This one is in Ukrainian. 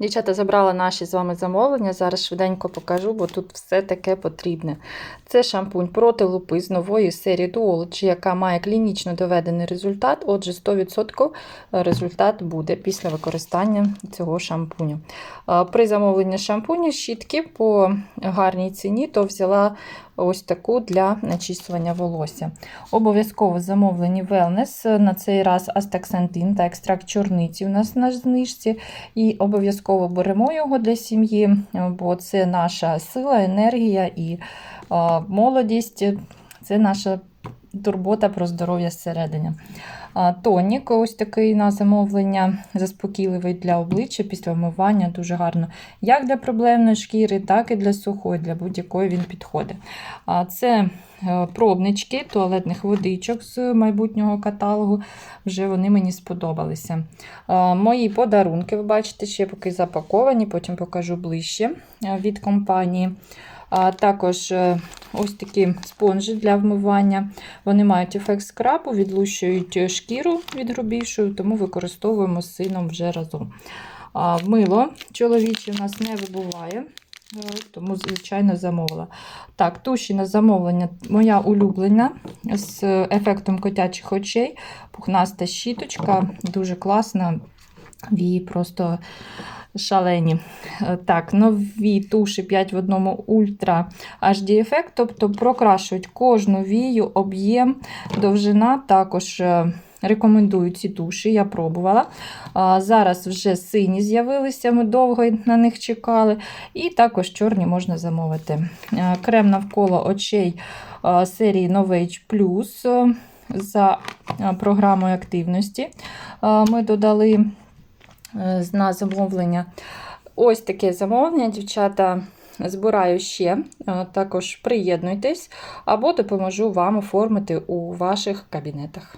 Дівчата забрала наші з вами замовлення. Зараз швиденько покажу, бо тут все таке потрібне. Це шампунь проти лупи з нової серії Duology, яка має клінічно доведений результат. Отже, 100% результат буде після використання цього шампуню. При замовленні шампуню щітки по гарній ціні, то взяла ось таку для начісування волосся. Обов'язково замовлені Wellness. На цей раз астаксантин та екстракт чорниці у нас на знижці. І обов'язково беремо його для сім'ї, бо це наша сила, енергія і молодість. Це наша турбота про здоров'я зсередини. Тонік, ось такий на замовлення, заспокійливий для обличчя після вмивання, дуже гарно. Як для проблемної шкіри, так і для сухої, для будь-якої він підходить. Це е, пробнички туалетних водичок з майбутнього каталогу. Вже вони мені сподобалися. Мої подарунки, ви бачите, ще поки запаковані, потім покажу ближче е, від компанії. Також е, ось такі спонжі для вмивання. Вони мають ефект скрабу, відлущують шкіру від грубішою, тому використовуємо з сином вже разом. Мило чоловіче у нас не вибуває, е, тому, звичайно, замовила. Так, туші на замовлення моя улюблена з ефектом котячих очей. Пухнаста щіточка, дуже класна. Вії просто шалені. Е, Так, нові туші 5 в одному ультра HD ефект, тобто прокрашують кожну вію, об'єм, довжина. Також е, рекомендую ці туші, я пробувала. Зараз вже сині з'явилися, ми довго на них чекали. І також чорні можна замовити. Е, Крем навколо очей серії Novage Plus за програмою активності. Ми додали на замовлення. Ось таке замовлення, дівчата. Збираю ще, е, також приєднуйтесь або допоможу вам оформити у ваших кабінетах.